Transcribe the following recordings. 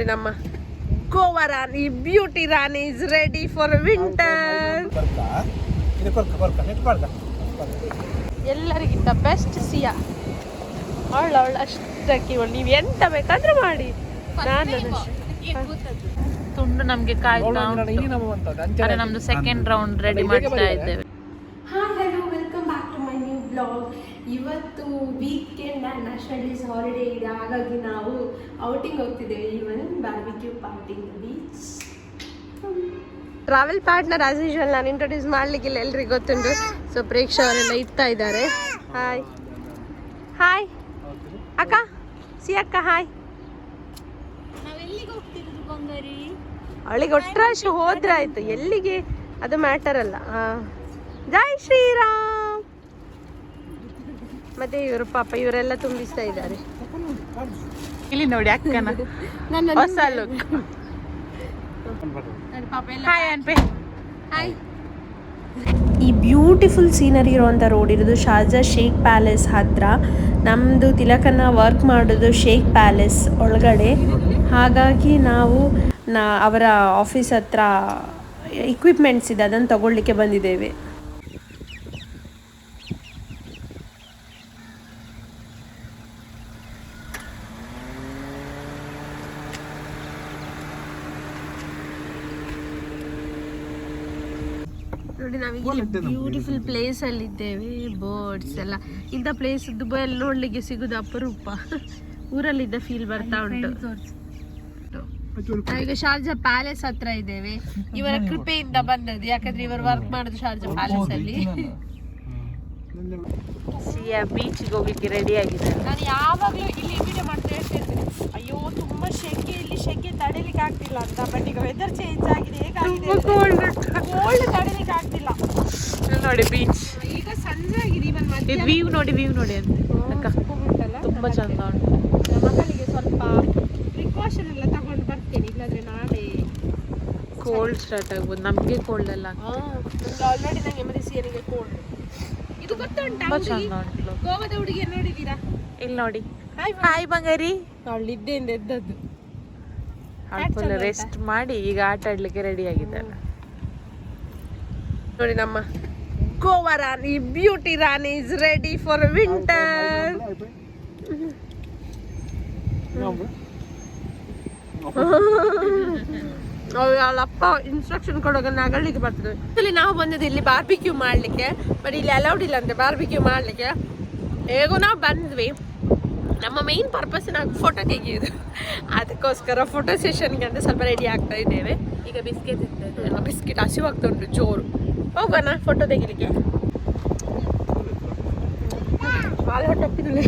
ನೋಡಿ ನಮ್ಮ Goa Rani beauty Rani is ready for winter ಎಲ್ಲರಿಗಿಂತ ಬೆಸ್ಟ್ ಸಿಯಾ. ಅವಳ ಅವಳ ಅಷ್ಟಕ್ಕೆ ನೀವು ಎಂತ ಬೇಕಾದ್ರೂ ಮಾಡಿ. ನಾನು ತುಂಡು ನಮ್ಗೆ ಕಾಯ್ತಾ ನಮ್ದು ಸೆಕೆಂಡ್ ರೌಂಡ್ ರೆಡಿ ಮಾಡ್ತಾ ಇದ್ದೇವೆ hi hello welcome back to my new blog ಇವತ್ತು weekend and national days holiday ಇದೆ. ಹಾಗಾಗಿ ನಾವು outing ಹೋಗ್ತಿದ್ದೇವೆ. Even barbecue party beach travel partner as usual ನಾನು ಇಂಟ್ರೊಡ್ಯೂಸ್ ಮಾಡಲಿಕ್ಕಿಲ್ಲ ಎಲ್ರಿಗೂ ಗೊತ್ತುಂಟು. ಸೊ ಪ್ರೇಕ್ಷ ಅವರೆಲ್ಲ ಇರ್ತಾ ಇದ್ದಾರೆ. ಹಾಯ್ ಹಾಯ್ ಅಕ್ಕ ಸಿ ಅಕ್ಕ ಹಾಯ್ ಅವಳಿಗೆ ಒಟ್ರಾಶಿ ಹೋದ್ರೆ ಆಯ್ತು. ಎಲ್ಲಿಗೆ? ಅದು ಮ್ಯಾಟರ್ ಅಲ್ಲ. ಜೈ ಶ್ರೀರಾಮ್. ಮತ್ತೆ ಇವರು ಪಾಪ ಇವರೆಲ್ಲ ತುಂಬಿಸ್ತಾ ಇದ್ದಾರೆ. ಇಲ್ಲಿ ನೋಡಿ ಅಕ್ಕನ ಹೊಸ ಲುಕ್ ಹಾಯ್ ಅನ್ಪೆ ಹಾಯ್ ಈ ಬ್ಯೂಟಿಫುಲ್ ಸೀನರಿ ಇರುವಂಥ ರೋಡ್ ಇರೋದು ಶಾರ್ಜಾ ಶೇಖ್ ಪ್ಯಾಲೇಸ್ ಹತ್ರ. ನಮ್ಮದು ತಿಲಕನ ವರ್ಕ್ ಮಾಡೋದು ಶೇಖ್ ಪ್ಯಾಲೇಸ್ ಒಳಗಡೆ. ಹಾಗಾಗಿ ನಾವು ನಾ ಅವರ ಆಫೀಸ್ ಹತ್ರ ಇಕ್ವಿಪ್ಮೆಂಟ್ಸ್ ಇದೆ ಅದನ್ನು ತಗೊಳ್ಳಿಕ್ಕೆ ಬಂದಿದ್ದೇವೆ. ಬ್ಯೂಟಿಫುಲ್ ಪ್ಲೇಸ್ ಅಲ್ಲಿ ಇದ್ದೇವೆ ಬರ್ಡ್ಸ್ ಎಲ್ಲ. ಇಂಥ ಪ್ಲೇಸ್ ದುಬೈಯಲ್ಲಿ ನೋಡ್ಲಿಕ್ಕೆ ಸಿಗುದು ಅಪರೂಪ. ಊರಲ್ಲಿ ಇದ್ದ ಫೀಲ್ ಬರ್ತಾ ಉಂಟು. ಈಗ ಶಾರ್ಜಾ ಪ್ಯಾಲೇಸ್ ಹತ್ರ ಇದ್ದೇವೆ. ಇವರ ಕೃಪೆಯಿಂದ ಬಂದದ್ದು. ಯಾಕಂದ್ರೆ ಇವರು ವರ್ಕ್ ಮಾಡುದು ಶಾರ್ಜಾ ಪ್ಯಾಲೇಸ್ ಅಲ್ಲಿ. ಸಿಯಾ ಬೀಚ್ಗೆ ಹೋಗ್ಲಿಕ್ಕೆ ರೆಡಿ ಆಗಿದೆ. ನಾನು ಯಾವಾಗಲೂ ಇಲ್ಲಿ ವಿಡಿಯೋ ಮಾಡ್ತಾ ಹೇಳ್ತಿರ್ತೀನಿ ಅಯ್ಯೋ ತುಂಬ ಶೆಕೆ ಇಲ್ಲಿ ಶೆಕೆ ತಡಿಲಿಕ್ಕೆ ಆಗ್ತಿಲ್ಲ ಅಂತ ಬಟ್ ಈಗ ವೆದರ್ ಚೇಂಜ್ ಆಗಿದೆ ಹೇಗಾಗಿದೆ ಕೋಲ್ಡ್ ತಡಿಲಿಕ್ಕೆ ಆಗ್ತಿಲ್ಲ. ನೋಡಿ ಬೀಚ್ ಈಗ ಸಂಜೆ ಆಗಿದೆ ಇವನ್ ಇದು ವ್ಯೂ ನೋಡಿ ವ್ಯೂ ನೋಡಿ ಅಂತ. ಅಕ್ಕ ಉಂಟಲ್ಲ? ತುಂಬಾ ಚಂದ ಉಂಟು. ಮಕ್ಕಳಿಗೆ ಸ್ವಲ್ಪ ಪ್ರಿಕಾಷನ್ ಎಲ್ಲ ತಗೊಂಡು ಬರ್ತೇನೆ ಇಲ್ಲಾಂದ್ರೆ ನಾಳೆ ಕೋಲ್ಡ್ ಸ್ಟಾರ್ಟ್ ಆಗ್ಬೋದು. ನಮಗೆ ಕೋಲ್ಡ್ ಎಲ್ಲ ಆಲ್ರೆಡಿ ನಂಗೆ ಏನಿಗೆ ಕೋಲ್ಡ್ ಗೊತ್ತುಂಟಾ ಹುಡುಗಿ? ಚಂದ ಉಂಟು ಗೋವಾದ ಹುಡುಗಿ ನೋಡಿದ್ದೀರಾ ಇಲ್ಲಿ ನೋಡಿ. ಹಾಯ್ ಬಂಗಾರಿ. ಅವಳು ಇದ್ದೆಯಿಂದ ಎದ್ದದ್ದು. ಫುಲ್ ರೆಸ್ಟ್ ಮಾಡಿ ಈಗ ಆಟ ಆಡ್ಲಿಕ್ಕೆ ರೆಡಿ ಆಗಿದ್ದಾರೆ ನೋಡಿ ನಮ್ಮ Goa Rani beauty Rani is ready for winter ಅವಳಪ್ಪ instruction ಕೊಡುವಾಗ ನಗಳಿಗೆ ಬರ್ತದೆ. ಇಲ್ಲಿ ನಾವು ಬಂದಿದ್ದು ಇಲ್ಲಿ ಬಾರ್ಬಿಕ್ಯೂ ಮಾಡ್ಲಿಕ್ಕೆ ಬಟ್ ಇಲ್ಲಿ ಅಲೌಡ್ ಇಲ್ಲ ಅಂತೆ ಬಾರ್ಬಿಕ್ಯೂ ಮಾಡ್ಲಿಕ್ಕೆ. ಹೇಗೋ ನಾವು ಬಂದ್ವಿ. ನಮ್ಮ ಮೇನ್ ಪರ್ಪಸ್ ನಾವು ಫೋಟೋ ತೆಗೆಯೋದು ಅದಕ್ಕೋಸ್ಕರ ಫೋಟೋ ಸೆಷನ್ಗೆ ಅಂತ ಸ್ವಲ್ಪ ರೆಡಿ ಆಗ್ತಾ ಇದ್ದೇವೆ. ಈಗ ಬಿಸ್ಕೆಟ್ ಇರ್ತದೆ. ಬಿಸ್ಕೆಟ್ ಹಸಿವಾಗ್ತಾ ಉಂಟು ಜೋರು. ಹೋಗೋಣ ಫೋಟೋ ತೆಗಿಲಿಕ್ಕೆ. ಹಾಲು ಹೊಟ್ಟೋಗ್ತಿರಲಿ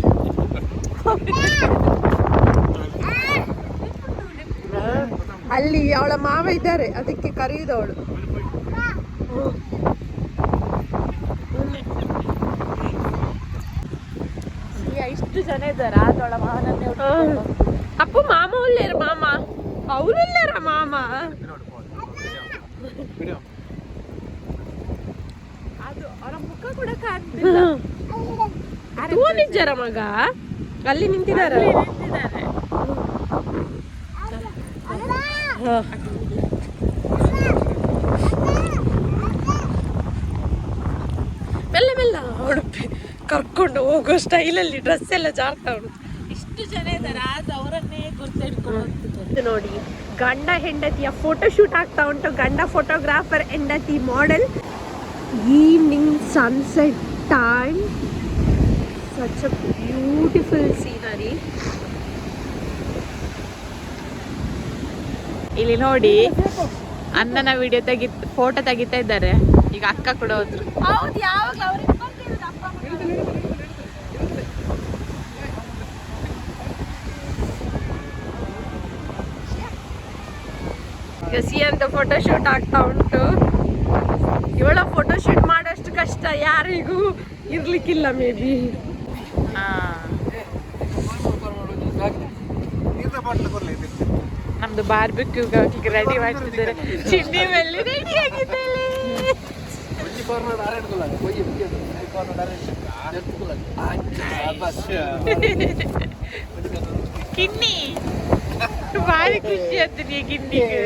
ಅಲ್ಲಿ ಅವಳ ಮಾವ ಇದ್ದಾರೆ ಅದಕ್ಕೆ ಕರೆಯುದವಳು. ಇಷ್ಟು ಜನ ಇದ್ದಾರೆ ಆದವಳ ಮಾವನನ್ನೇ ಅಪ್ಪು ಮಾಮ ಉಳ್ಳೇರ ಮಾಮ? ಅವರುಳ್ಳೇರ ಮಾಮ? ಅದು ಅವರ ಮುಖ ಕೂಡ ಕಾಣ್ತಿಲ್ಲ. ನಿಜರ ಮಗ? ಅಲ್ಲಿ ನಿಂತಿದ್ದಾರೆ? ನಿಂತಿದ್ದಾರೆ. ಮೆಲ್ಲ ಮೆಲ್ಲ ಉಡುಪಿ ಕರ್ಕೊಂಡು ಹೋಗೋ ಸ್ಟೈಲಲ್ಲಿ ಡ್ರೆಸ್ ಎಲ್ಲ ಜಾರ್ತಾ ಉಂಟು. ಇಷ್ಟು ಜನ ಇದ್ದಾರೆ ಆದ ಅವರನ್ನೇ ಗುರ್ತಿಡ್ಕೊಂಡು ನೋಡಿ ಗಂಡ ಹೆಂಡತಿಯ ಫೋಟೋ ಶೂಟ್ ಆಗ್ತಾ ಉಂಟು. ಗಂಡ ಫೋಟೋಗ್ರಾಫರ್ ಹೆಂಡತಿ model evening sunset time such a beautiful scenery ಇಲ್ಲಿ ನೋಡಿ ಅಣ್ಣನ ವಿಡಿಯೋ ತೆಗಿ ಫೋಟೋ ತೆಗಿತಾ ಇದ್ದಾರೆ ಈಗ ಅಕ್ಕ ಕೂಡ ಹೋದ್ರು ಸಿ ಅಂತ ಫೋಟೋ ಶೂಟ್ ಆಗ್ತಾ ಉಂಟು ಇವಳ ಫೋಟೋ ಶೂಟ್ ಮಾಡೋಷ್ಟು ಕಷ್ಟ ಯಾರಿಗೂ ಇರ್ಲಿಕ್ಕಿಲ್ಲ ಮೇ ಬಿ ಹಾ ನೀರಿನ ಬಾಟ್ಲು ಕೊರ್ಲಿ ಇದ್ದಿತ್ತು. ನಮ್ದು ಬಾರ್ಬಿಕ್ಯೂ ಹೋಗ್ಲಿಕ್ಕೆ ರೆಡಿ ಮಾಡ್ತಿದ್ದಾರೆ ಚಿನ್ನಿ ಮೇಲೆ ರೆಡಿ ಆಗಿದ್ದಾಳೆ ಒಂಜಿ ಕಾರ್ನರ್ ಆರೆ ಹಿಡ್ಕೊಳ್ಳೋದು. ಕೊಯ್ಯಿ ಮುಗಿಯೋದು. ಐದು ಕಾರ್ನರ್ ಆರೆ ಹಿಡ್ಕೊಳ್ಳೋದು. ಎತ್ಕೊಳ್ಳೋದು. ಆಯ್ತು. ಶಾಬಾಸ್. ಕಿನ್ನಿ ಭಾರಿ ಖುಷಿ ಆಯ್ತು ನೀ ಗಿಂಡಿಗೆ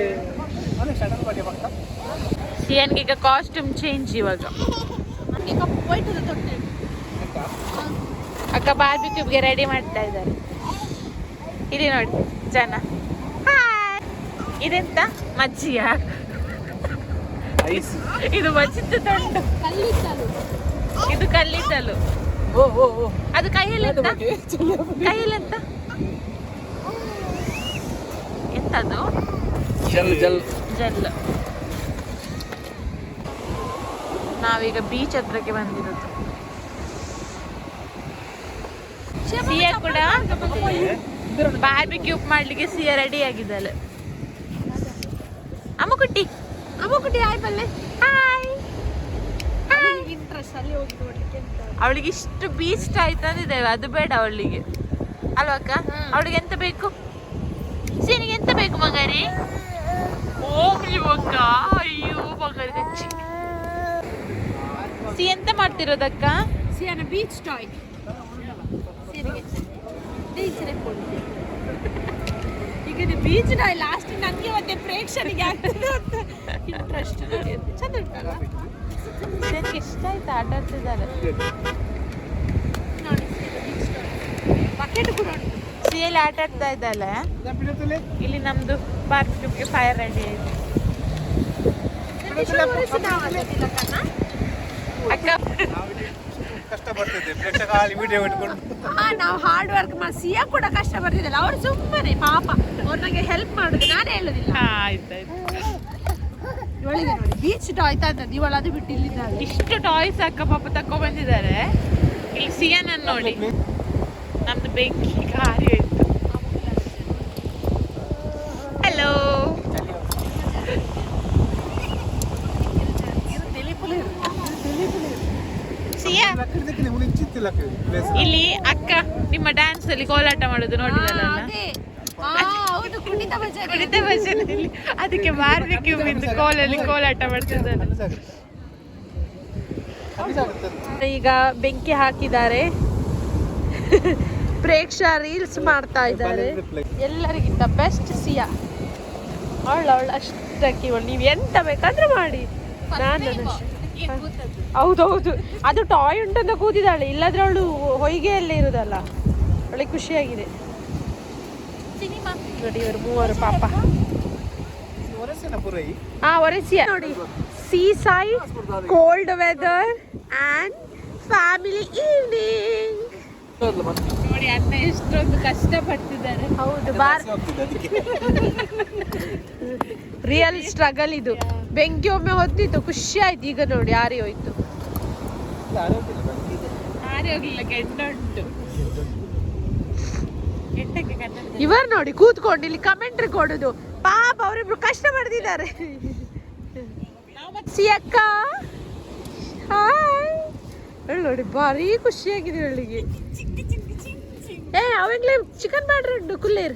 ಅದೇ ಶಟಲ್ ಬಗ್ಗೆ ಪಕ್ಕ ಸಿಯನ್ಗೆ ಈಗ ಕಾಸ್ಟ್ಯೂಮ್ ಚೇಂಜ್ ಇವಾಗ ಅಕ್ಕ ಬಾರ್ಬಿಕ್ಯೂಬ್ಗೆ ರೆಡಿ ಮಾಡ್ತಾ ಇದ್ದಾರೆ ಇಲ್ಲಿ ನೋಡಿ ಜನ ಹಾಯ್ ಇದೆಂತ? ಮಜ್ಜಿಯ? ಐಸ್. ಇದು ಮಜ್ಜಿದ್ದು ತಂಡು. ಇದು ಕಲ್ಲಿದ್ದಲು. ಅದು ಕೈಯಲ್ಲಿ ಎಂತ? ಕೈಯಲ್ಲಿ ಎಂತ? ಎಂತದು? ಜಲ್ ಜಲ್. ಜಲ್. ನಾವೀಗ ಬೀಚ್ ಹತ್ರಕ್ಕೆ ಬಂದಿರೋದು. ಸಿಯಾ ಕೂಡ ಬಾರ್ಬಿಕ್ಯೂಪ್ ಮಾಡ್ಲಿಕ್ಕೆ ಸಿಯಾ ರೆಡಿ ಆಗಿದ್ದಾಳೆ. ಅಮ್ಮಕುಟ್ಟಿ. ಅಮ್ಮಕುಟ್ಟಿ ಹಾಯ್ ಬಲ್ಲೆ ಹಾಯ್. ಅವಳಿಗೆ ಇಷ್ಟು ಬೀಚ್ ಟೈಪ್ ತಂದಿದ್ದೇವೆ ಅದು ಬೇಡ ಅವಳಿಗೆ. ಅಲ್ವಾ ಅಕ್ಕ? ಅವಳಿಗೆ ಎಂತ ಬೇಕು? ಸೀನಿಗೆ ಎಂತ ಬೇಕು ಮಗರಿ? ಹೋಗ್ಲಿ ಅಯ್ಯೋ ಮಗರಿ ಕಚ್ಚಿ ಸಿ ಎಂತ ಮಾಡ್ತಿರೋದಕ್ಕ ಸಿಯಾನ ಬೀಚ್ ಟಾಯ್ ಈಗ ಬೀಚ್ ಟಾಯ್ ಲಾಸ್ಟ್ ನನಗೆ ಮತ್ತೆ ಪ್ರೇಕ್ಷಣಿಗೆ ಆಗ್ತದೆ ಅಂತ. ಇಂಟ್ರೆಸ್ಟ್ ಚಂದ ಉಂಟಲ್ಲ? ಸಿಯನ್ಗೆ ಇಷ್ಟ ಆಯ್ತು ಆಟ ಆಡ್ತಿದ್ದಾರೆ? ನೋಡಿ ಬಕೆಟ್ ಕೂಡ ಉಂಟು. ಸಿಯಲ್ಲಿ ಆಟ ಆಡ್ತಾ ಇದ್ದಾಳೆ. ಇಲ್ಲಿ ನಮ್ದು ಬಾರ್ಬಿಕ್ಯೂಬ್ಗೆ ಫೈರ್ ರೆಡಿ ಆಯ್ತು. ಅಕ್ಕ. ಕಷ್ಟ ಬರ್ತದೆ ಪ್ರೇಕ್ಷಕ ಅಲ್ಲಿ ವಿಡಿಯೋ ಇಟ್ಕೊಂಡು. ಹಾ ನಾವು ಹಾರ್ಡ್ ವರ್ಕ್ ಮಾಡಿ ಸಿಯಾ ಕೂಡ ಕಷ್ಟ ಬರ್ತಿದ್ದಲ್ಲ ಅವ್ರು ಸುಮ್ಮನೆ ಪಾಪ. ಅವ್ರು ನಂಗೆ ಹೆಲ್ಪ್ ಮಾಡುದು ನಾನೇ ಹೇಳುದಿಲ್ಲ. ಆಯ್ತಾಯ್ತು ಇವಳಿಗೆ ನೋಡಿ. ಬೀಚ್ ಟಾಯ್ ತಂದದ್ದು ಇವಳು ಅದು ಬಿಟ್ಟು ಇಲ್ಲಿದ್ದಾಳೆ ಇಷ್ಟು ಟಾಯ್ಸ್ ಅಕ್ಕ ಪಾಪ ತಕೊ ಬಂದಿದ್ದಾರೆ. ಇಲ್ಲಿ ಸಿಯನ್ ನೋಡಿ. ನಮ್ದು ಬೆಂಕಿ ಗಾರಿ ಆಯ್ತು ಹಲೋ ಸಿಯಾ ಇಲ್ಲಿ ಅಕ್ಕ ನಿಮ್ಮ ಡ್ಯಾನ್ಸ್ ಅಲ್ಲಿ ಕೋಲಾಟ ಮಾಡುದು ನೋಡಿದಲ್ಲ ಕುಣಿತ ಭಜನೆಯಲ್ಲಿ ಅದಕ್ಕೆ ಬಾರ್ಬಿಕ್ಯೂ ಬಿದ್ದು ಕೋಲಲ್ಲಿ ಕೋಲಾಟ ಮಾಡ್ತಿದ್ದಾರೆ. ಈಗ ಬೆಂಕಿ ಹಾಕಿದ್ದಾರೆ. ಪ್ರೇಕ್ಷ ರೀಲ್ಸ್ ಮಾಡ್ತಾ ಇದ್ದಾರೆ. ಎಲ್ಲರಿಗಿಂತ ಬೆಸ್ಟ್ ಸಿಯಾ. ಅವಳು ಅವಳು ಅಷ್ಟಕ್ಕೆ ನೀವು ಎಂತ ಬೇಕಾದ್ರೂ ಮಾಡಿ. ನಾನು ಹೌದೌದು. ಅದು ಟಾಯ್ ಉಂಟಂತ ಕೂತಿದ್ದಾಳೆ. ಇಲ್ಲದ್ರೆ ಅವಳು ಹೊಯ್ಗೆಯಲ್ಲೇ ಇರುದಲ್ಲ. ಅವಳಿಗೆ ಖುಷಿಯಾಗಿದೆ. ನೋಡಿ ಇವರು ಮೂವರು ಪಾಪ. ಹಾ ಒರೆಸಿಯ ನೋಡಿ. Sea side cold weather and family evening ನೋಡಿ ಅಣ್ಣ ಎಷ್ಟೊಂದು ಕಷ್ಟ ಪಡ್ತಿದ್ದಾರೆ ಹೌದು ಬಾರ್ ರಿಯಲ್ ಸ್ಟ್ರಗಲ್ ಇದು. ಬೆಂಕಿ ಒಮ್ಮೆ ಹೊತ್ತಿತ್ತು ಖುಷಿ ಆಯ್ತು. ಈಗ ನೋಡಿ ಆರಿ ಹೋಯ್ತು. ಆರಿ ಹೋಗ್ಲಿಲ್ಲ ಉಂಟು ಇವರು ನೋಡಿ ಕೂತ್ಕೊಂಡು ಇಲ್ಲಿ ಕಮೆಂಟ್ರಿ ಕೊಡುದು. ಪಾಪ ಅವರಿಬ್ರು ಕಷ್ಟ ಪಡ್ತಿದ್ದಾರೆ. ಅಕ್ಕ. ಹಾಯ್ ಹೇಳಿ ನೋಡಿ ಭಾರಿ ಖುಷಿಯಾಗಿದೆ ಅವಳಿಗೆ ಏ ಅವಾಗಲೇ ಚಿಕನ್ ಮಾಡ್ರಿ ಉಂಟು ಕುಲ್ಲೇರ್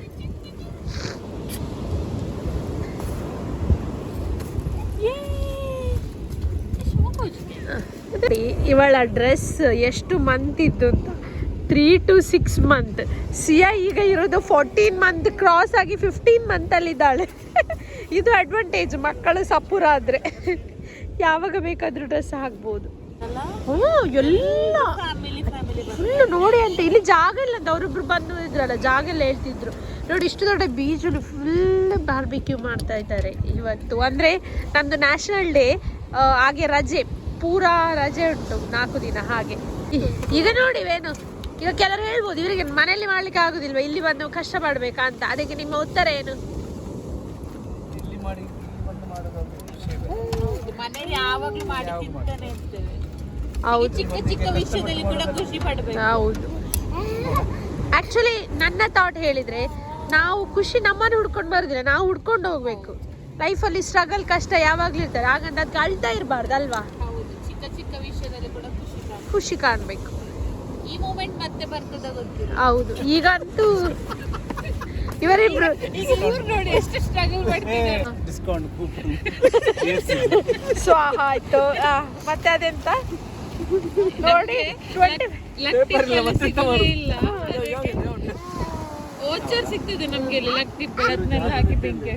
ಇವಳ ಡ್ರೆಸ್ ಎಷ್ಟು ಮಂತ್ ಇತ್ತು ಅಂತ? Three to six month Siya ಈಗ ಇರೋದು ಫೋರ್ಟೀನ್ ಮಂತ್ ಕ್ರಾಸ್ ಆಗಿ ಫಿಫ್ಟೀನ್ ಮಂತಲ್ಲಿದ್ದಾಳೆ ಇದು ಅಡ್ವಾಂಟೇಜ್ ಮಕ್ಕಳು ಸಪೂರ ಆದರೆ. ಯಾವಾಗ ಬೇಕಾದರೂ ಡ್ರೆಸ್ ಹಾಕ್ಬೋದು. ಹ್ಞೂ ಎಲ್ಲ. ಫುಲ್ ನೋಡಿ ಅಂತ. ಇಲ್ಲಿ ಜಾಗ ಇಲ್ಲ ಅಂತ. ಅವರಿಬ್ರು ಬಂದು ಇದ್ರಲ್ಲ ಜಾಗ ಎಲ್ಲ ಹೇಳ್ತಿದ್ರು. ನೋಡಿ ಇಷ್ಟು ದೊಡ್ಡ ಬೀಚಲ್ಲಿ ಫುಲ್ ಬಾರ್ಬಿಕ್ಯೂ ಮಾಡ್ತಾ ಇದ್ದಾರೆ ಇವತ್ತು. ಅಂದರೆ ನಮ್ಮದು ನ್ಯಾಷನಲ್ ಡೇ ಹಾಗೆ ರಜೆ. ಪೂರಾ ರಜೆ ಉಂಟು ನಾಲ್ಕು ದಿನ ಹಾಗೆ. ಈಗ ಈಗ ನೋಡಿವೇನು ಈಗ ಕೆಲವರು ಹೇಳ್ಬೋದು ಇವರಿಗೆ ಮನೆಯಲ್ಲಿ ಮಾಡ್ಲಿಕ್ಕೆ ಆಗುದಿಲ್ವಾ? ಇಲ್ಲಿ ಬಂದು ಕಷ್ಟ ಪಡ್ಬೇಕಾ ಅಂತ. ಅದಕ್ಕೆ ನಿಮ್ಮ ಉತ್ತರ ಏನು? ಮನೆಯಲ್ಲಿ ಯಾವಾಗ್ಲೂ ಮಾಡಿ ಚಿಕ್ಕ ಚಿಕ್ಕ ವಿಷಯದಲ್ಲಿ ಕೂಡ ಖುಷಿ ಪಡ್ಬೇಕು. ಹೌದು. ಆಕ್ಚುಲಿ ನನ್ನ ಥಾಟ್ ಹೇಳಿದ್ರೆ ನಾವು ಖುಷಿ ನಮ್ಮನ್ನು ಹುಡ್ಕೊಂಡು ಬರೋದಿಲ್ಲ ನಾವು ಹುಡ್ಕೊಂಡು ಹೋಗ್ಬೇಕು. ಲೈಫಲ್ಲಿ ಸ್ಟ್ರಗಲ್ ಕಷ್ಟ ಯಾವಾಗಲೂ ಇರ್ತಾರೆ ಹಾಗಂತ ಅದಕ್ಕೆ ಅಳ್ತಾ ಇರಬಾರ್ದು ಅಲ್ವಾ? ಹೌದು ಚಿಕ್ಕ ಚಿಕ್ಕ ವಿಷಯದಲ್ಲಿ ಕೂಡ ಖುಷಿ ಕಾಣಬೇಕು. ಈ ಮೂಮೆಂಟ್ ಮತ್ತೆ ಬರ್ತದ ಗೊತ್ತಿಲ್ಲ. ಹೌದು. ಈಗಂತೂ ಇವರಿಬ್ರು ಈಗ ಇವ್ರು ನೋಡಿ ಎಷ್ಟು ಸ್ಟ್ರಗಲ್ ಮಾಡ್ತಿದ್ದಾರೆ ಡಿಸ್ಕೌಂಟ್ ಕೂಪನ್ ಸ್ವಾಹ ಆಯ್ತು. ಆ, ಮತ್ತೆ ಅದೆಂತ? ನೋಡಿ ಓಚರ್ ಸಿಗ್ತದೆ ನಮ್ಗೆ ಇಲ್ಲಿ ಲಕ್ಕಿ ಬೆಳತ್ನೆಲ್ಲ ಹಾಕಿ ಬೆಂಕಿ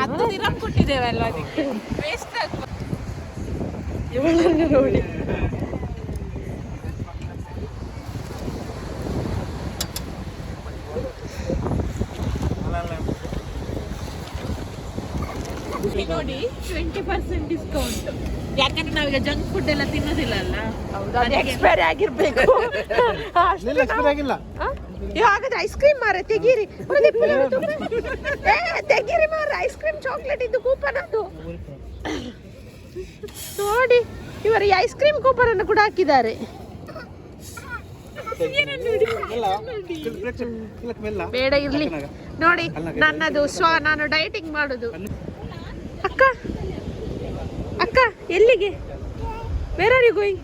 ಹತ್ತು ದಿನ ಕೊಟ್ಟಿದ್ದೇವೆ ಅಲ್ವಾ ಅದಕ್ಕೆ? ವೇಸ್ಟ್ ಆಗ್ತದೆ ಇವಳನ್ನು ನೋಡಿ ನೋಡಿ ಟ್ವೆಂಟಿ ಪರ್ಸೆಂಟ್ ಡಿಸ್ಕೌಂಟ್ ಯಾಕಂದ್ರೆ ನಾವೀಗ ಜಂಕ್ ಫುಡ್ ಎಲ್ಲ ತಿನ್ನೋದಿಲ್ಲ ಅಲ್ಲ? ಅದು ಎಕ್ಸ್ಪೈರ್ ಆಗಿರ್ಬೇಕು. ಎಕ್ಸ್ಪೈರ್ ಆಗಿಲ್ಲ? ಹಾಗಾದ್ರೆ ಐಸ್ ಕ್ರೀಮ್ ಮಾರ ತೆಗೀರಿ. ತೆಗೀರಿ ಮಾರ ಐಸ್ ಕ್ರೀಮ್ ಚಾಕ್ಲೇಟ್ ಇದ್ದು ಕೂಪನ್ ಅದು. ನೋಡಿ ಇವರು ಐಸ್ ಕ್ರೀಮ್ ಕೂಪನ್ ಅನ್ನು ಕೂಡ ಹಾಕಿದ್ದಾರೆ. ಬೇಡ ಇರ್ಲಿ. ನೋಡಿ ನನ್ನದು ಸ್ವ ನಾನು ಡೈಟಿಂಗ್ ಮಾಡುದು. ಅಕ್ಕ ಎಲ್ಲಿಗೆ? ಬೇರೆ ಆರ್ ಯು ಗೋಯಿಂಗ್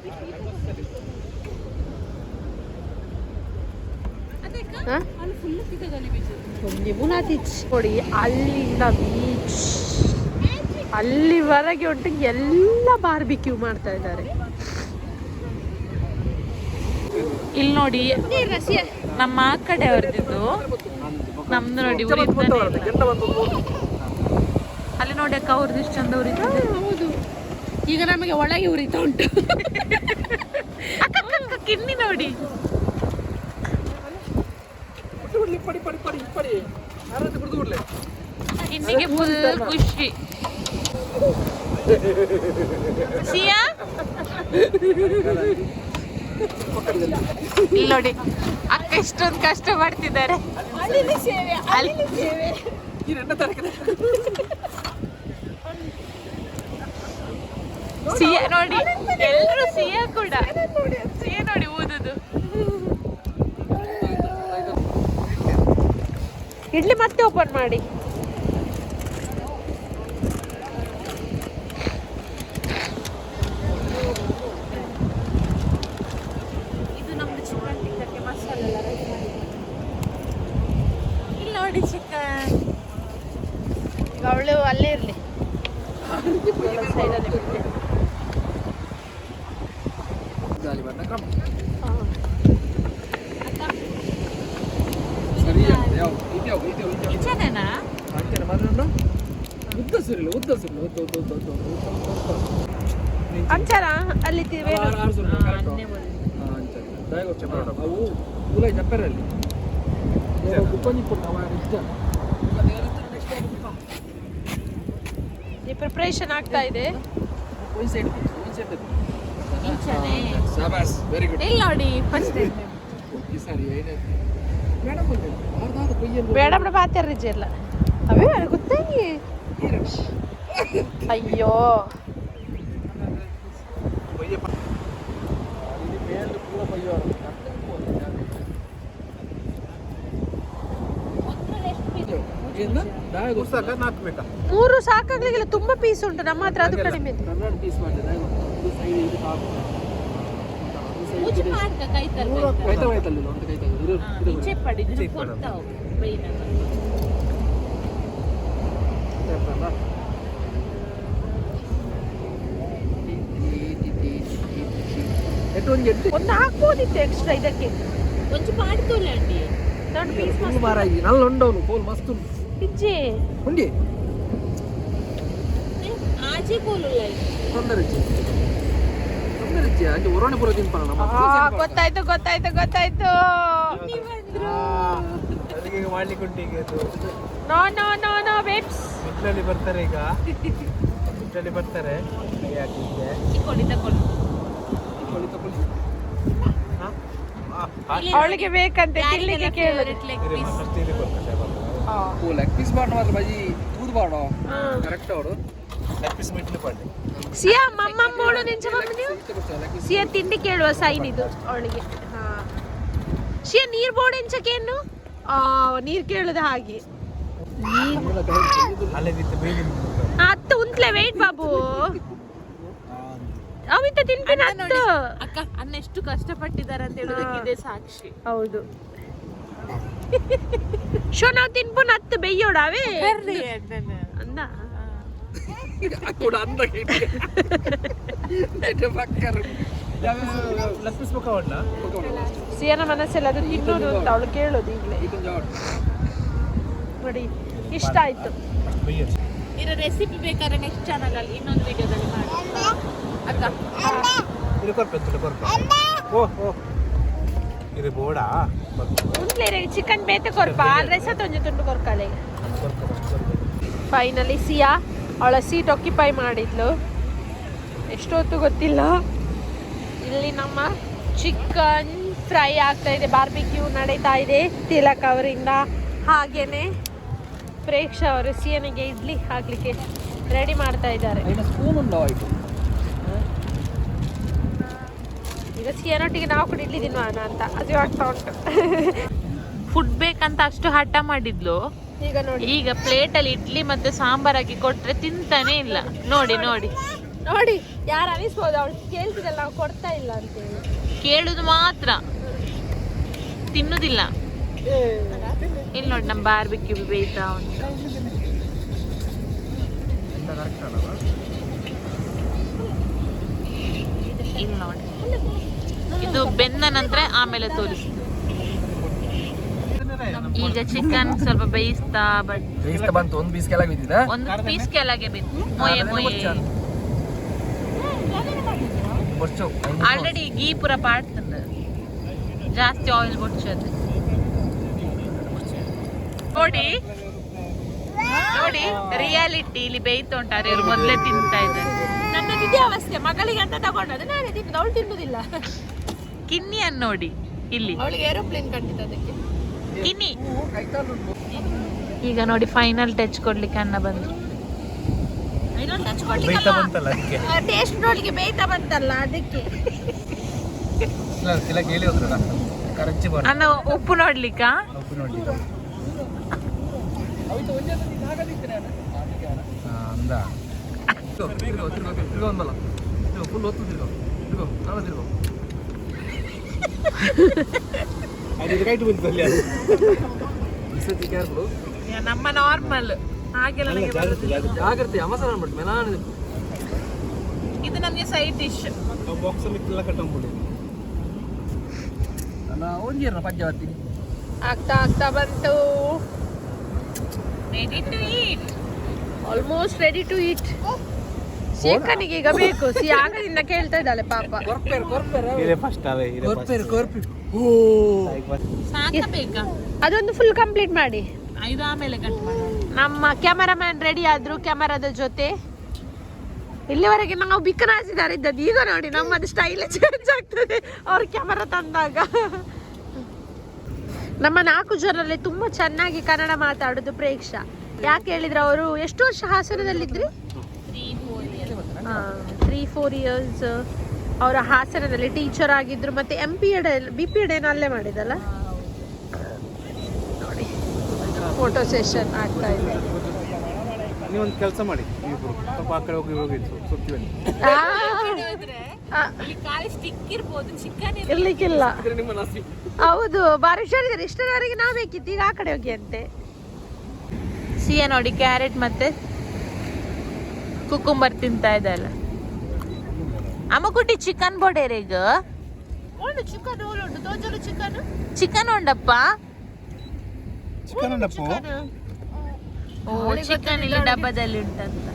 ಬೀಚ್ ನೋಡಿ ಅಲ್ಲಿಂದ ಬೀಚ್ ಅಲ್ಲಿವರೆಗೆ ಉಂಟು ಎಲ್ಲ ಬಾರ್ಬಿಕ್ಯೂ ಮಾಡ್ತಾ ಇದ್ದಾರೆ. ಇಲ್ಲಿ ನೋಡಿ ನಮ್ಮ ಆ ಕಡೆ ಅವ್ರದ್ದು ನಮ್ದು ನೋಡಿ ಅಲ್ಲಿ ನೋಡಿ ಅಕ್ಕ ಅವ್ರದ್ದು ಇಷ್ಟು ಚಂದ ಉರಿತಾ ಹೌದು. ಈಗ ನಮಗೆ ಒಳಗೆ ಉರಿತಾ ಉಂಟು. ಕಿನ್ನಿ ನೋಡಿ. ಪಡಿ ಪಡಿ ಪಡಿ ಪಡಿ. ಕಿನ್ನಿಗೆ ಫುಲ್ ಖುಷಿ. ಸಿಯಾ? ಇಲ್ಲಿ ನೋಡಿ ಅಕ್ಕ ಇಷ್ಟೊಂದು ಕಷ್ಟ ಪಡ್ತಿದ್ದಾರೆ ಸಿಯಾ ನೋಡಿ ಎಲ್ಲರೂ ಸಿಯ ಕೂಡ ಸಿಯ ನೋಡಿ ಊದುದು. ಇಡ್ಲಿ ಮತ್ತೆ ಓಪನ್ ಮಾಡಿ ಇದು ನಮ್ದು ಚಿಕನ್ ಟಿಕ್ಕಕ್ಕೆ ಮಸಾಲೆ ಎಲ್ಲ ರೆಡಿ ಮಾಡಿ ಇಲ್ಲಿ ನೋಡಿ ಚಿಕನ್ ಈಗ ಅವಳು ಅಲ್ಲೇ ಇರಲಿ ಸೈಡಲ್ಲಿ ಬಿಟ್ಟೆ ಗಾಳಿ ಬಣ್ಣ ಕಮ್ಮಿ ಸರಿ ಯಾವ ಇದ್ಯಾವ ಇದ್ಯಾವ ಇದ್ಯಾವ ಕಿಚನೇನಾ ಅಂಚನೆ ಮಾತ್ರ ಉದ್ದ ಸುರಿಲ್ಲ ಉದ್ದ ಸುರಿಲ್ಲ ಉದ್ದ ಉದ್ದ ಉದ್ದ ಉದ್ದ ಉದ್ದ ಉದ್ದ ಉದ್ದ ಅಂಚಾರ ಅಲ್ಲಿ ತಿ- ಬೇರೆ ಆರು ಆರು ಸುರಿಲ್ಲ ಕರೆಕ್ಟ್ ಹಾಂ ಅಂಚನೆ ದಯಗೊಚ್ಚ ಬೇಡ ಅವು ಈ ಪ್ರಿಪ್ರೇಷನ್ ಆಗ್ತಾ ಇದೆ ಇಲ್ಲಿ ನೋಡಿ ಫಸ್ಟ್ ಈ ಸಾರಿ ಏನಾಯ್ತು ಮೇಡಮ್ ಬಂದೆ ಆರ್ದಾದ ಕೊಯ್ಯಲು ಬೇಡಮ್ನ ಪಾತ್ಯಾರ ಇಲ್ಲ ಅವೇ ಗೊತ್ತಾಗಿ ಅಯ್ಯೋ ಕೊಯ್ಯ ಇಲ್ಲಿ ಮೇಲೆ ಪೂರ ಕೊಯ್ಯೋರು ಏನು ಪುಸ್ತಕ ಹಾಕ್ಬೇಕಾ ಮೂರು ಸಾಕಾಗ್ಲಿಕ್ಕಿಲ್ಲ ತುಂಬಾ ಪೀಸ್ ಉಂಟು ನಮ್ಮ ಹತ್ರ ಅದು ಕಡಿಮೆ ಇದೆ ಕನ್ನಡ ಪೀಸ್ ಮಾಡಿದೆ ಇದು ಸೈಡ್ ಇದು ಹಾಕು ಮುಚ್ಚಿ ಮಾಡ್ಕ ಕೈ ಕೈತ ಹೋಯ್ತಲ್ಲ ಒಂದು ಕೈತ ಇರು ಇದು ಈಚೆ ಪಡಿ ಕೊಡ್ತಾವು ಬೈನಲ್ಲ ಎಟ್ಟು ಒಂದು ಎಟ್ಟು ಒಂದು ಹಾಕ್ಬೋದಿತ್ತು ಎಕ್ಸ್ಟ್ರಾ ಇದಕ್ಕೆ కొంచెం పాడుతూలే అండి ದೊಡ್ಡ ಪೀಸ್ ಫುಲ್ ಮಾರಾಯಿ ನಲ್ಲ ಉಂಡವನು ಪೋಲ್ ಮಸ್ತ್ ಉಂಟು ಇಜ್ಜಿ ಉಂಡಿ ఆజీ పూలు ತೊಂದರೆ ಇಚ್ಚಿ ತೊಂದರೆ ಇಚ್ಚಿ ಅಂಚೆ ಒರೋಣೆ ಪುರ ತಿಂಪಾನ ನಮ್ಮ ಆ, ಗೊತ್ತಾಯ್ತು ಗೊತ್ತಾಯ್ತು ಗೊತ್ತಾಯ್ತು ಅಲ್ಲಿಗೆ ಮಾಡ್ಲಿಕ್ಕೆ ಉಂಟು ಈಗ ಇದು no no no no babes ಇದ್ರಲ್ಲಿ ಬರ್ತಾರೆ ಈಗ ಇದ್ರಲ್ಲಿ ಬರ್ತಾರೆ ಯಾಕೆ ಹೀಗೆ? చిక్కోడి తక్కోడి ತಕೊಳ್ಳಿ ತಕೊಳ್ಳಿ ಹಾ? ಆ, ಆ, ಅವಳಿಗೆ ಬೇಕಂತೆ ತಿನ್ಲಿಕ್ಕೆ ಕೇಳುದು ಇರಿ, first ಇದು ಕೊಡ್ತಾರೆ, ಬಾಬು. ಓ ಲೆಗ್ ಪೀಸ್ ಬಾಡ ಮಾತ್ರ ಬಜಿ ತೂದು. ಕರೆಕ್ಟ್ ಅವಡು ಲೆಗ್ ಪೀಸ್ ಮಿಡ್ಲ್ ಪಾಡಿ ಸಿಯಾ ನಿಂಚ ಮಮ್ಮ ಸಿಯಾ ತಿಂಡಿ ಕೇಳುವ ಸೈನ್ ಇದು ಅವಳಿಗೆ. ಹಾ. ಸಿಯಾ ನೀರ್ ಬೋರ್ಡ್ ಎಂಚಕೇನು ಆ ನೀರ್ ಕೇಳುದ ಹಾಗೆ. ಅತ್ತ ಉಂತ್ಲೆ ವೇಟ್ ಬಾಬು. ಅವಿತ ತಿನ್ಪಿನ ಅಕ್ಕ ಅನ್ನ ಎಷ್ಟು ಕಷ್ಟಪಟ್ಟಿದ್ದಾರೆ ಅಂತ ಹೇಳೋದಕ್ಕೆ ಇದೇ ಸಾಕ್ಷಿ. ಹೌದು. ಶೋ ನಾವು ತಿನ್ಪುನ ಅತ್ತು ಬೆಯ್ಯೋಡಾವೇ? ಅಂದ. ಸಿಯನ ಮನಸ್ಸಲ್ಲಿ ಅದು ತಿನ್ನೋದು ಅಂತ ಅವಳು ಕೇಳೋದು ಈಗಲೇ. ನೋಡಿ ಇಷ್ಟ ಆಯ್ತು. ಇದರ ರೆಸಿಪಿ ಬೇಕಾದ್ರೆ ನೆಕ್ಸ್ಟ್ ಚಾನಲಲ್ಲಿ ಇನ್ನೊಂದು ವಿಡಿಯೋದಲ್ಲಿ ಮಾಡಿ ಅಕ್ಕ. ಇದು ಕೊರ್ಪೆ ಕೊರ್ಪೆ ಓ ಓ. ಇದು ಬೋಡ ಉಂಟ್ಲೇರಿ ಚಿಕನ್ ಬೇತೆ ಕೊರ್ಪ ತೊಂಜೆ ತುಂಡು ಕೊರ್ಕಲೆ ಫೈನಲಿ ಸಿಯಾ ಅವಳ ಸೀಟ್ ಆಕ್ಯುಪೈ ಮಾಡಿದ್ಲು. ಎಷ್ಟೊತ್ತು ಗೊತ್ತಿಲ್ಲ. ಇಲ್ಲಿ ನಮ್ಮ ಚಿಕನ್ ಫ್ರೈ ಆಗ್ತಾ ಇದೆ ಬಾರ್ಬಿಕ್ಯೂ ನಡೀತಾ ಇದೆ ತಿಲಕ್ ಅವರಿಂದ. ಹಾಗೇನೆ ಪ್ರೇಕ್ಷ ಅವರು ಸಿಯನಿಗೆ ಇಡ್ಲಿ ಹಾಕ್ಲಿಕ್ಕೆ ರೆಡಿ ಮಾಡ್ತಾ ಇದ್ದಾರೆ. ಈಗ ಸಿಯನೊಟ್ಟಿಗೆ ನಾವು ಕೂಡ ಇಡ್ಲಿ ತಿನ್ನುವಾನ ಅಂತ. ಅದು ಆಗ್ತಾ ಉಂಟು. ಫುಡ್ ಬೇಕಂತ ಅಷ್ಟು ಹಠ ಮಾಡಿದ್ಲು. ಈಗ ನೋಡಿ. ಈಗ ಪ್ಲೇಟಲ್ಲಿ ಇಡ್ಲಿ ಮತ್ತೆ ಸಾಂಬಾರ್ ಹಾಕಿ ಕೊಟ್ರೆ ತಿಂತಾನೆ ಇಲ್ಲ. ನೋಡಿ ನೋಡಿ. ನೋಡಿ ಯಾರು ಅನಿಸ್ಬೋದು? ಅವಳು ಕೇಳ್ತಿದ್ದಲ್ಲ ನಾವು ಕೊಡ್ತಾ ಇಲ್ಲ ಅಂತೇಳಿ. ಕೇಳುದು ಮಾತ್ರ. ತಿನ್ನುದಿಲ್ಲ. ಇಲ್ಲಿ ನೋಡಿ ನಮ್ಮ ಬಾರ್ಬಿಕ್ಯೂ ಬೇಯ್ತಾ ಉಂಟು. ಇಲ್ಲಿ ನೋಡಿ. ಇದು ಬೆಂದ ನಂತರ ಆಮೇಲೆ ತೋರಿಸಿ ಈಗ ಚಿಕನ್ ಸ್ವಲ್ಪ ಬೇಯಿಸ್ತಾ ಬಟ್ ಬೇಯಿಸ್ತಾ ಬಂತು. ಒಂದು ಪೀಸ್ ಕೆಳಗೆ ಬಿದ್ದಿದೆ? ಒಂದು ಪೀಸ್ ಕೆಳಗೆ ಬಿತ್ತು ಮೊಯೆ ಮೊಯೆ. ಆಲ್ರೆಡಿ ಗೀ ಪೂರ ಪಾಡ್ತಂದ ಜಾಸ್ತಿ ಆಯಿಲ್ ಬೊಚ್ಚದು ನೋಡಿ. ನೋಡಿ ರಿಯಾಲಿಟಿ ಇಲ್ಲಿ ಬೇಯ್ತು ಉಂಟಾರೆ ಇವ್ರು ಮೊದಲೇ ತಿಂತಾ ಇದ್ದಾರೆ. ನನ್ನ ಅವಸ್ಥೆ. ಮಗಳಿಗೆ ಅಂತ ತಗೊಂಡದ್ದು ನಾನೇ ತಿನ್ನೋದು. ಅವಳು ತಿನ್ನುದಿಲ್ಲ. ಕಿನ್ನಿಯನ್ನು ನೋಡಿ ಇಲ್ಲಿ. ಅವಳಿಗೆ ಏರೋಪ್ಲೇನ್ ಕಂಡಿದ್ದು ಅದಕ್ಕೆ. ಕಿನ್ನಿ. ಈಗ ನೋಡಿ ಫೈನಲ್ ಟಚ್ ಕೊಡ್ಲಿಕ್ಕೆ ಅನ್ನ ಬಂದು ಟೇಸ್ಟ್ ನೋಡ್ಲಿಕ್ಕೆ ಬೇಯ್ತಾ ಬಂತಲ್ಲ ಅದಕ್ಕೆ. ಅನ್ನ ಉಪ್ಪು ನೋಡ್ಲಿಕ್ಕ? ಒಂದಲ್ಲ ತಿರ್ಗೋ ಫುಲ್ ಹೊತ್ತು ತಿರ್ಗೋ. ತಿರ್ಗೋ ನಾಳೆ ತಿರ್ಗೋ ಅದು ಇದು ಕೈಟ್ ಬಂತು ಅಲ್ಲಿ ಅದು ಈ ಸತಿ ಕೇರ್ಫುಲ್ ನಮ್ಮ ನಾರ್ಮಲ್ ಹಾಗೆಲ್ಲ ಜಾಗ್ರತೆ ಅವಸರ ಮಾಡ್ಬಿಟ್ಟು ಮೆಲಾನ ಇದು ನಮಗೆ ಸೈಡ್ ಡಿಶ್ ಬಾಕ್ಸ್ ಅಲ್ಲಿ ಎಲ್ಲ ಕಟ್ಟಂಬಿಡಿ ನಾನು ಒಂದಿರ ಬರ್ತೀನಿ ಆಗ್ತಾ ಆಗ್ತಾ ಬಂತು. Ready to eat almost ready to eat ಶೇಖನಿಗೆ ಈಗ ಬೇಕು. ಸಿ ಆಗದಿಂದ ಕೇಳ್ತಾ ಇದ್ದಾಳೆ ಪಾಪ. ಕೊರ್ಪೇರ್ ಕೊರ್ಪೇರ್ ಇದೆ ಫಸ್ಟ್ ಅವೇ ಇದೆ ಕೊರ್ಪೇರ್ ಕೊರ್ಪೇರ್. ಓ. ಸಾಕ ಬೇಕಾ? ಅದೊಂದು ಫುಲ್ ಕಂಪ್ಲೀಟ್ ಮಾಡಿ. ನಮ್ಮ ಕ್ಯಾಮರಾಮ್ಯಾನ್ ರೆಡಿ ಆದ್ರು ಕ್ಯಾಮರಾದ ಜೊತೆ. ಇಲ್ಲಿವರೆಗೆ ನಾವು ಬಿಕ್ಕನಾಸಿದಾರ ಇದ್ದದ್ದು. ಈಗ ನೋಡಿ ನಮ್ಮದು ಸ್ಟೈಲ್ ಚೇಂಜ್ ಆಗ್ತದೆ. ಅವ್ರ ಕ್ಯಾಮರಾ ತಂದಾಗ. ನಮ್ಮ ನಾಲ್ಕು ಜನರಲ್ಲಿ ತುಂಬಾ ಚೆನ್ನಾಗಿ ಕನ್ನಡ ಮಾತಾಡೋದು ಪ್ರೇಕ್ಷ. ಯಾಕೆ ಹೇಳಿದ್ರೆ ಅವರು? ಎಷ್ಟು ವರ್ಷ ಹಾಸನದಲ್ಲಿದ್ರಿ? ತ್ರೀ ಫೋರ್ ಇಯರ್ಸ್ ಅವರ ಹಾಸನದಲ್ಲಿ ಟೀಚರ್ ಆಗಿದ್ರು ಮತ್ತೆ M P Ed B P Ed ಏನು ಅಲ್ಲೇ ಮಾಡಿದಲ್ಲ? ನೋಡಿ ಫೋಟೋ ಸೆಷನ್ ಆಗ್ತಾ ಇದೆ. ನೀವೊಂದು ಕೆಲಸ ಮಾಡಿ ಇಬ್ರು ಸ್ವಲ್ಪ ಆ ಕಡೆ ಹೋಗಿ ಹೋಗಿ ಸುತ್ತಿ ಬನ್ನಿ ಇರ್ಲಿಕ್ಕಿಲ್ಲ. ಹೌದು ಬಾರಿ ಹುಷಾರಿದ್ದಾರೆ ಇಷ್ಟರವರೆಗೆ ನಾವು ಬೇಕಿತ್ತು ಈಗ ಆ ಕಡೆ ಹೋಗಿ ಅಂತೆ. ಸಿಯ ನೋಡಿ ಕ್ಯಾರೆಟ್ ಮತ್ತೆ ಕುಕುಂಬರ್ ತಿಂತಾ ಇದ್ದಲ್ಲ ಅಮ್ಮಕುಟ್ಟಿ ಚಿಕನ್ ಬೊಡೆರೆಗ ಈಗ? ಚಿಕನ್ ಉಂಟು. ಚಿಕನ್ ಚಿಕನ್ ಉಂಡಪ್ಪ ಚಿಕನ್ ಉಂಡಪ್ಪು ಓ ಚಿಕನ್ ಇಲ್ಲಿ ಡಬ್ಬದಲ್ಲಿ ಉಂಟಂತ.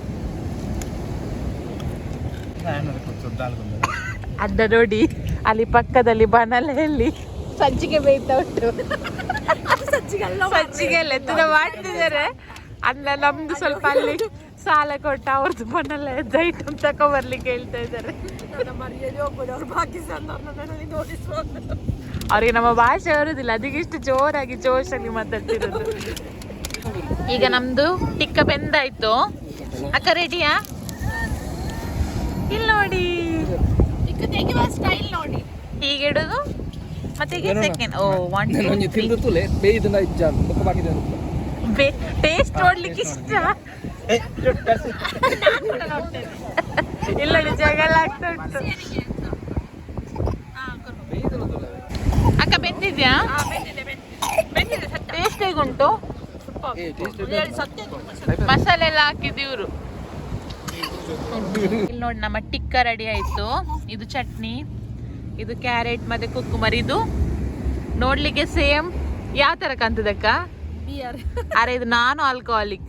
ಅದ ನೋಡಿ ಅಲ್ಲಿ ಪಕ್ಕದಲ್ಲಿ ಬನಲೆಯಲ್ಲಿ. ಸಜ್ಜಿಗೆ ಬೇಯ್ತಾ ಉಂಟು. ಸಜ್ಜಿಗೆ ಎಲ್ಲ ಎತ್ತದ ಮಾಡ್ತಿದ್ದಾರೆ. ಅಲ್ಲ ನಮ್ದು ಸ್ವಲ್ಪ ಅಲ್ಲಿ. ಸಾಲ ಕೊಟ್ಟ ಅವ್ರದ್ದು ಮನೆಲ್ಲ ಎದ್ದ ಐಟಮ್ ತಕೊಂಬರ್ಲಿಕ್ಕೆ ಹೇಳ್ತಾ ಇದ್ದಾರೆ. ಅವ್ರಿಗೆ ನಮ್ಮ ಭಾಷೆ ಬರುದಿಲ್ಲ. ಅದಕ್ಕೆ ಇಷ್ಟು ಜೋರಾಗಿ ಜೋಶಲ್ಲಿ ಮಾತಾಡ್ತಿರೋದು. ಈಗ ನಮ್ದು ಟಿಕ್ಕ ಬೆಂದಾಯ್ತು. ಅಕ್ಕ ರೆಡಿಯಾ ಇಲ್ಲಿ ನೋಡಿ. ಸ್ಟೈಲ್ ನೋಡಿ. ಹೀಗೆ ಇಡೋದು? ಮತ್ತೆ ಈಗ ಸೆಕೆಂಡ್ ಓ ಒನ್ ತಿಂದು ತುಲೆ ಬೇಯ್ದು ಇಜ್ಜ ಮುಖ ಬಾಕಿದೆ ಟೇಸ್ಟ್ ನೋಡ್ಲಿಕ್ಕೆ ಇಷ್ಟ. ಇಲ್ಲ ಜಗಳ ಆಗ್ತಾ ಉಂಟು. ಅಕ್ಕ ಬೆಂದಿದ್ಯಾ? ಟೇಸ್ಟ್ ಹೇಗುಂಟು? ಮಸಾಲೆ ಎಲ್ಲ ಹಾಕಿದ್ದು ಇವರು. ಇಲ್ಲಿ ನೋಡಿ ನಮ್ಮ ಟಿಕ್ಕ ರೆಡಿ ಆಯ್ತು. ಇದು ಚಟ್ನಿ ಇದು ಕ್ಯಾರೆಟ್ ಮತ್ತೆ ಕುಕ್ಕುಮರ್ ಇದು ನೋಡ್ಲಿಕ್ಕೆ ಸೇಮ್. ಯಾವ ತರ ಕಾಣ್ತದಕ್ಕ ಅರೆ ಇದು ನಾನು ಆಲ್ಕೋಹಾಲಿಕ್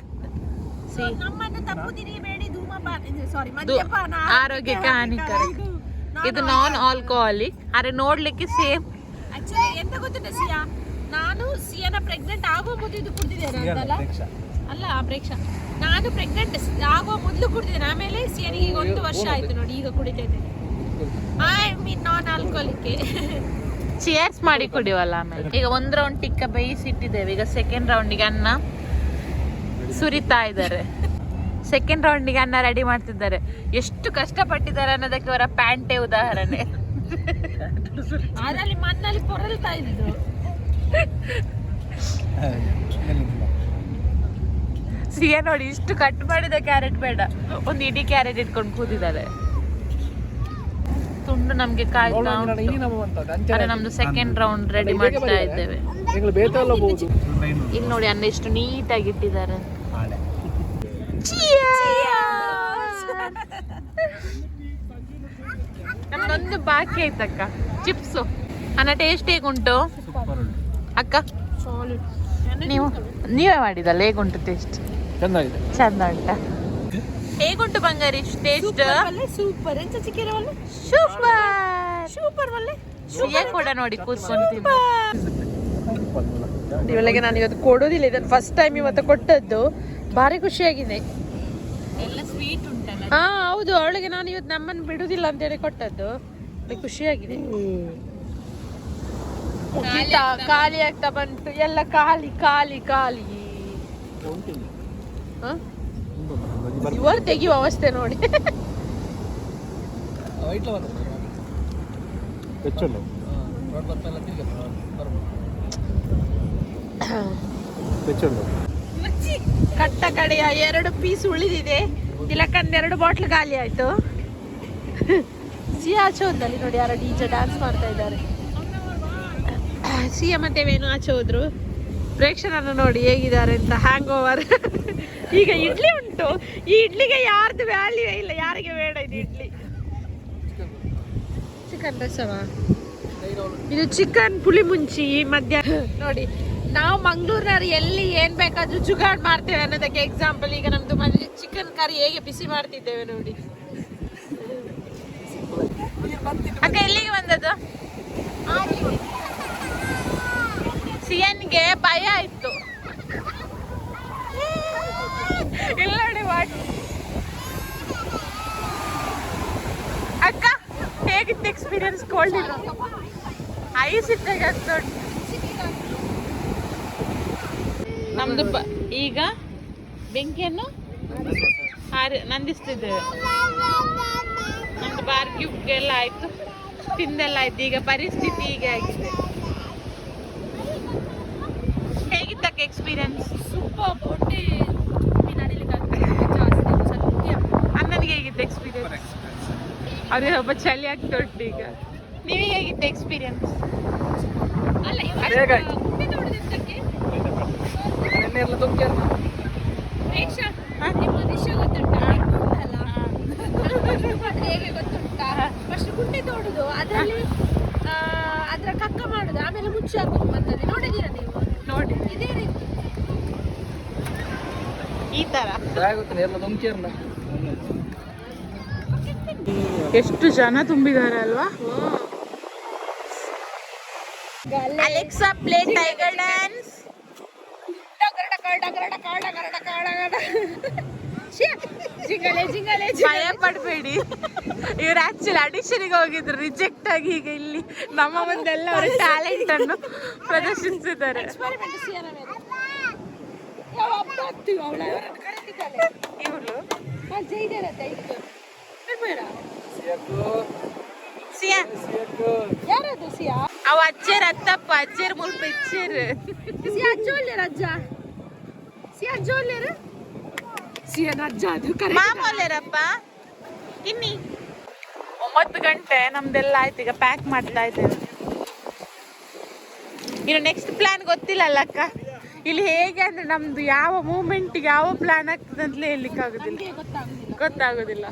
ಸಿ ನಮ್ಮನ್ನು ತಪ್ಪು ತಿರಿಯಬೇಡಿ ಧೂಮಪಾನ ಸಾರಿ ದು- ಮದ್ಯಪಾನ ಆರೋಗ್ಯಕ್ಕೆ ಹಾನಿಕರ ಇದು ನಾನ್ ಆಲ್ಕೋಹಾಲಿಕ್ ಅರೆ ನೋಡ್ಲಿಕ್ಕೆ ಸೇಮ್ ಎಂತ ಗೊತ್ತಿಲ್ಲ ಸಿಯಾ? ನಾನು ಸಿಯಾನ ಪ್ರೆಗ್ನೆಂಟ್ ಆಗೋ ಮೊದಲು ಇದು ಕುಡ್ದಿದ್ದೇನೆ ಅಂತಲ್ಲ? ಅಲ್ಲ ಪ್ರೇಕ್ಷ ನಾನು ಪ್ರೆಗ್ನೆಂಟ್ ಆಗೋ ಮೊದಲು ಕುಡ್ದಿದ್ದೇನೆ. ಆಮೇಲೆ ಸಿಯಾನಿಗೆ ಈಗ ಒಂದು ವರ್ಷ ಆಯ್ತು ನೋಡಿ ಈಗ ಕುಡಿತಾ ಇದ್ದೇನೆ. ಐ ಮೀನ್ ನಾನ್ ಆಲ್ಕೋಲಿಕ್ಕೆ ಚಿಯರ್ಸ್ ಮಾಡಿ ಕುಡಿವಲ್ಲ ಆಮೇಲೆ. ಈಗ ಒಂದ್ ರೌಂಡ್ ಟಿಕ್ಕ ಬೇಯಿಸಿಟ್ಟಿದ್ದೇವೆ. ಈಗ ಸೆಕೆಂಡ್ ರೌಂಡಿಗೆ ಅನ್ನ ಸುರಿತಾ ಇದ್ದಾರೆ. ಸೆಕೆಂಡ್ ರೌಂಡಿಗೆ ಅನ್ನ ರೆಡಿ ಮಾಡ್ತಿದ್ದಾರೆ. ಎಷ್ಟು ಕಷ್ಟಪಟ್ಟಿದ್ದಾರೆ ಅನ್ನೋದಕ್ಕೆ ಅವರ ಪ್ಯಾಂಟೇ ಉದಾಹರಣೆ. ಅದರಲ್ಲಿ ಮಣ್ಣಲ್ಲಿ ಪೊರಲ್ತಾ ಇದ್ದು. ಸಿಹಿ ನೋಡಿ ಇಷ್ಟು ಕಟ್ ಮಾಡಿದ ಕ್ಯಾರೆಟ್ ಬೇಡ. ಒಂದು ಇಡೀ ಕ್ಯಾರೆಟ್ ಇಟ್ಕೊಂಡು ಕೂತಿದ್ದಾರೆ. ತುಂಡು ನಮ್ಗೆ ಕಾಯ್ತಾ ಉಂಟು. ನಮ್ದು ಸೆಕೆಂಡ್ ರೌಂಡ್ ರೆಡಿ ಮಾಡ್ತಾ ಇದ್ದೇವೆ. ಇಲ್ಲಿ ನೋಡಿ ಅನ್ನ ಎಷ್ಟು ನೀಟಾಗಿ ಇಟ್ಟಿದ್ದಾರೆ. ನಮ್ದೊಂದು ಬಾಕಿ ಆಯ್ತಕ್ಕ. ಚಿಪ್ಸು. ಅನ್ನ ಟೇಸ್ಟ್ ಹೇಗುಂಟು? ಅಕ್ಕ? ನೀವು ನೀವೇ ಮಾಡಿದಲ್ಲ ಹೇಗುಂಟು ಟೇಸ್ಟ್ ಚೆಂದ ಉಂಟಾ ಹೇಗುಂಟು ಬಂಗಾರಿ? ಟೇಸ್ಟ್ ಸೂಪರ್ ಎಂತ ಚಿಕ್ಕಿರ ಒಳ್ಳೆ? ಸೂಪರ್ ಸೂಪರ್ ಒಳ್ಳೆ. ಸಿಹಿಯ ಕೂಡ ನೋಡಿ ಕೂತ್ಕೊಂತೀನಿ ಇವಳಿಗೆ ನಾನು ಇವತ್ತು ಕೊಡೋದಿಲ್ಲ ಇದನ್ನು ಫಸ್ಟ್ ಟೈಮ್ ಇವತ್ತು ಕೊಟ್ಟದ್ದು. ಭಾರಿ ಖುಷಿಯಾಗಿದೆ. ಎಲ್ಲ ಸ್ವೀಟ್ ಉಂಟಲ್ಲ? ಹಾ ಹೌದು. ಅವಳಿಗೆ ನಾನು ಇವತ್ತು ನಮ್ಮನ್ನು ಬಿಡುದಿಲ್ಲ ಅಂತೇಳಿ ಕೊಟ್ಟದ್ದು. ಅವಳಿಗೆ ಖುಷಿಯಾಗಿದೆ. ಖಾಲಿ ಆಗ್ತಾ ಬಂತು. ಎಲ್ಲ ಖಾಲಿ ಖಾಲಿ ಖಾಲಿ. ಹ? ಇವರು ತೆಗಿಯುವ ಅವಸ್ಥೆ ನೋಡಿ. ಕಟ್ಟ ಕಡೆಯ ಎರಡು ಪೀಸ್ ಉಳಿದಿದೆ. ತಿಲಕಂದ ಎರಡು ಬಾಟ್ಲ್ ಖಾಲಿ ಆಯ್ತು. ಸಿಯಾ ಆಚೆ ನೋಡಿ ಯಾರೋ ಡಿಜೆ ಡ್ಯಾನ್ಸ್ ಮಾಡ್ತಾ ಇದ್ದಾರೆ. ಸಿಯಾ ಮತ್ತೆ ವೇಣು ಆಚೆ ಹೋದ್ರು. ಪ್ರೇಕ್ಷಕರನ್ನು ನೋಡಿ ಹೇಗಿದ್ದಾರೆ ಅಂತ ಹ್ಯಾಂಗ್ ಓವರ್ ಈಗ ಇಡ್ಲಿ ಉಂಟು ಈ ಇಡ್ಲಿಗೆ ಯಾರ್ದು ವ್ಯಾಲ್ಯೂ ಇಲ್ಲ ಯಾರಿಗೆ ಬೇಡ ಇದು ಇಡ್ಲಿ. ಚಿಕನ್ ರಸವಾ? ಇದು ಚಿಕನ್ ಪುಳಿ ಮುಂಚಿ ಮಧ್ಯ ನೋಡಿ ನಾವು ಮಂಗಳೂರಿನವ್ರು ಎಲ್ಲಿ ಏನ್ ಬೇಕಾದ್ರೂ ಜುಗಾಡ್ ಮಾಡ್ತೇವೆ ಅನ್ನೋದಕ್ಕೆ ಎಕ್ಸಾಂಪಲ್ ಈಗ ನಮ್ದು ಮನೆಯಲ್ಲಿ ಚಿಕನ್ ಕರಿ ಹೇಗೆ ಬಿಸಿ ಮಾಡ್ತಿದ್ದೇವೆ ನೋಡಿ ಅಕ್ಕ ಎಲ್ಲಿಗೆ ಬಂದದ್ದು ಸಿಯನ್ಗೆ ಭಯ ಆಯ್ತು ಇಲ್ಲ ನೋಡಿ ವಾಟ್ ಅಕ್ಕ ಹೇಗಿತ್ತು ಎಕ್ಸ್ಪೀರಿಯನ್ಸ್ ಕೋಲ್ಡ್ ಇಲ್ಲ ಐಸ್ ಇದ್ದಾಗ ನಮ್ದು ಈಗ ಬೆಂಕಿಯನ್ನು ಹಾರಿ ನಂದಿಸ್ತಿದ್ದೇವೆ. ನಮ್ದು ಬಾರ್ಗ್ಯೂಗೆಲ್ಲ ಆಯಿತು. ತಿಂದೆಲ್ಲ ಆಯ್ತು. ಈಗ ಪರಿಸ್ಥಿತಿ ಹೀಗೆ ಆಗಿದೆ ಹೇಗಿತ್ತಕ್ಕ ಎಕ್ಸ್ಪೀರಿಯನ್ಸ್ ಅಣ್ಣನಿಗೆ ಹೇಗಿತ್ತು ಎಕ್ಸ್ಪೀರಿಯನ್ಸ್ ಅದೇ ಸ್ವಲ್ಪ ಚಳಿ ಆಗ್ತಾ ಉಂಟು ಈಗ ನಿಮಗೆ ಹೇಗಿತ್ತು ಎಕ್ಸ್ಪೀರಿಯನ್ಸ್ ತುಂಬ್ಕ್ಯಾರ ಹೇಗೆ ಗೊತ್ತುಂಟಾ? ಫಸ್ಟ್ ಗುಂಡೆ ತೋಡುದು ಅದರಲ್ಲಿ ಅದರ ಕಕ್ಕ ಮಾಡುದು ಆಮೇಲೆ ಮುಚ್ಚಿ ಹಾಕುದು ಮತ್ತಲ್ಲಿ ನೋಡಿದೀರಾ ನೀವು? ನೋಡಿ ಇದೇ ರೀತಿ. ಈ ತರ. ಗೊತ್ತಿಲ್ಲ ಎಲ್ಲ ಎಷ್ಟು ಜನ ತುಂಬಿದ್ದಾರೆ ಅಲ್ವಾ? ಅಲೆಕ್ಸಾ ಪ್ಲೇ ಟೈಗರ್ ಡ್ಯಾನ್ಸ್ ಭಯ ಪಡಬೇಡಿ. ಇವ್ರು ಆಕ್ಚುಲಿ ಅಡಿಷನ್ಗೆ ಹೋಗಿದ್ರು ರಿಜೆಕ್ಟ್ ಆಗಿ ಈಗ ಇಲ್ಲಿ ನಮ್ಮ ಮುಂದೆಲ್ಲ ಅವರ ಟ್ಯಾಲೆಂಟ್ ಅನ್ನು ಪ್ರದರ್ಶಿಸಿದ್ದಾರೆ. ಎಕ್ಸ್ಪೆರಿಮೆಂಟ್ ಬೇಡ. ಸಿಯಾ ಯಾರದು ಸಿಯಾ ಅವ ಅಚ್ಚೇರ್ ಅತ್ತಪ್ಪ ಅಚ್ಚೇರ್ ಮುಲ್ಪ ಇಚ್ಚೇರ್ ಸಿಯಾ ಜೋಲ್ಯ ರಜ್ಜ? ಸಿಯಾ ಜೋಲ್ಯರು ಸಿಯನ ಅಜ್ಜ ಅದು ಕರೆ ಮಾಮೂಲೇರಪ್ಪ ಇನ್ನಿ ಒಂಬತ್ತು ಗಂಟೆ ನಮ್ದೆಲ್ಲ ಆಯ್ತು ಈಗ ಪ್ಯಾಕ್ ಮಾಡ್ತಾ ಇದ್ದೇವೆ. ಇನ್ನು ನೆಕ್ಸ್ಟ್ ಪ್ಲಾನ್ ಗೊತ್ತಿಲ್ಲ ಅಕ್ಕ? ಇಲ್ಲಿ ಹೇಗೆ ಅಂದ್ರೆ ನಮ್ದು ಯಾವ ಮೂಮೆಂಟ್ ಯಾವ ಪ್ಲಾನ್ ಆಗ್ತದೆ ಅಂತಲೇ ಹೇಳಲಿಕ್ಕಾಗೋದಿಲ್ಲ ಗೊತ್ತಾಗುದಿಲ್ಲ.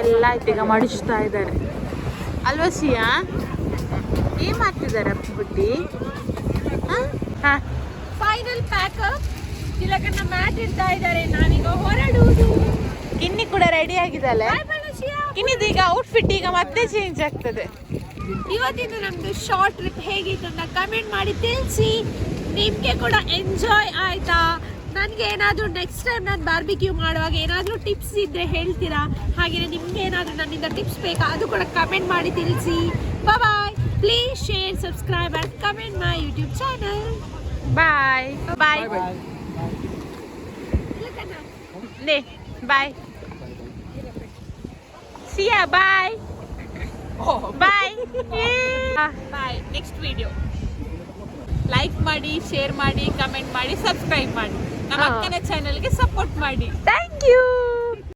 ಎಲ್ಲ ಆಯ್ತು ಈಗ ಮಡಿಸ್ತಾ ಇದ್ದಾರೆ. ಅಲ್ವಾ ಸಿಯಾ? ಏನ್ ಮಾಡ್ತಿದ್ದಾರೆ ಬುಟ್ಟಿ ಹಾ? ಫೈನಲ್ ಪ್ಯಾಕಪ್ ತಿಲಕನ್ನ ಮ್ಯಾಟ್ ಇಡ್ತಾ ಇದ್ದಾರೆ. ನಾನೀಗ ಹೊರಡುವುದು. ಕಿನ್ನಿ ಕೂಡ ರೆಡಿ ಆಗಿದ್ದಾಳೆ. ಕಿನ್ನಿದು ಈಗ ಔಟ್ಫಿಟ್ ಈಗ ಮತ್ತೆ ಚೇಂಜ್ ಆಗ್ತದೆ. ಇವತ್ತಿನ ನಮ್ದು ಶಾರ್ಟ್ ಟ್ರಿಪ್ ಹೇಗಿತ್ತು ಅಂತ ಕಮೆಂಟ್ ಮಾಡಿ ತಿಳಿಸಿ. ನಿಮಗೆ ಕೂಡ ಎಂಜಾಯ್ ಆಯ್ತಾ? ನನಗೆ ಏನಾದರೂ ನೆಕ್ಸ್ಟ್ ಟೈಮ್ ನಾನು ಬಾರ್ಬಿಕ್ಯೂ ಮಾಡುವಾಗ ಏನಾದರೂ ಟಿಪ್ಸ್ ಇದ್ದರೆ ಹೇಳ್ತೀರಾ? ಹಾಗೆಯೇ ನಿಮ್ಗೆ ಏನಾದರೂ ನನ್ನಿಂದ ಟಿಪ್ಸ್ ಬೇಕಾ? ಅದು ಕೂಡ ಕಮೆಂಟ್ ಮಾಡಿ ತಿಳಿಸಿ. Bye please share subscribe and comment my YouTube channel bye bye ನೇ bye Siya bye bye bye next video like ಮಾಡಿ ಶೇರ್ ಮಾಡಿ ಕಮೆಂಟ್ ಮಾಡಿ ಸಬ್ಸ್ಕ್ರೈಬ್ ಮಾಡಿ. ನಮ್ಮ. ಅಕ್ಕನ ಚಾನಲ್ಗೆ ಸಪೋರ್ಟ್ ಮಾಡಿ ಥ್ಯಾಂಕ್ ಯು